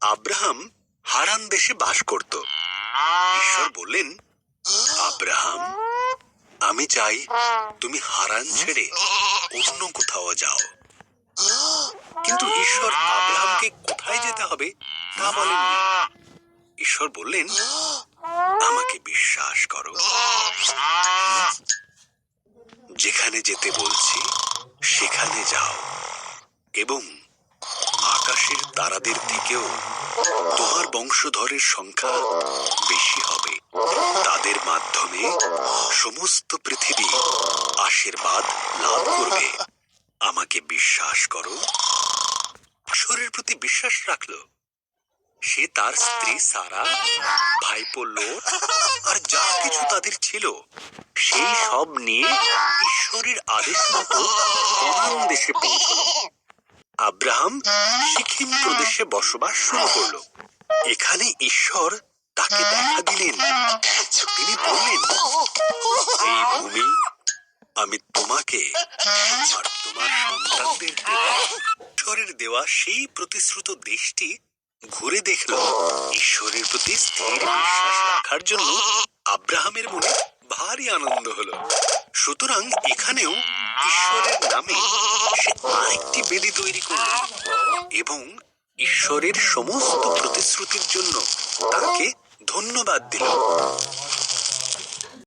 Abraham হারান দেশে বাস করত। ঈশ্বর বললেন, আব্রাহাম, আমি চাই তুমি হারান ছেড়ে অন্য কোথাও যাও। কিন্তু ঈশ্বর আব্রাহামকে কোথায় যেতে হবে তা বলেননি। ঈশ্বর বললেন, আমাকে বিশ্বাস করো। যেখানে যেতে বলছি, সেখানে যাও। এবং আকাশের তারাদের থেকেও তোমার বংশধরের সংখ্যা বেশি হবে। তাদের মাধ্যমে সমস্ত পৃথিবী আশীর্বাদ লাভ করবে। আমাকে বিশ্বাস করো। ঈশ্বরের প্রতি বিশ্বাস রাখল। সে তার স্ত্রী সারা, ভাইপো লোট আর যা কিছু তাদের ছিল, সেই সব নিয়ে ঈশ্বরের আদেশ মতো দেশে পৌঁছল। আব্রাহাম সিকিম প্রদেশে বসবাস শুরু করল। এখানে ঈশ্বর তাকে দেখা দিলেন। তিনি বললেন, এই ভূমি আমি তোমাকে আর তোমার সন্তানদের ঈশ্বরের দেওয়া সেই প্রতিশ্রুত দেশটি ঘুরে দেখল। ঈশ্বরের প্রতি স্থির বিশ্বাস রাখার জন্য আব্রাহামের মনে ভারী আনন্দ হলো। সুতরাং এখানেও ঈশ্বরের নামে সে আরেকটি বেদি তৈরি করল এবং ঈশ্বরের সমস্ত প্রতিশ্রুতির জন্য তাকে ধন্যবাদ দিল।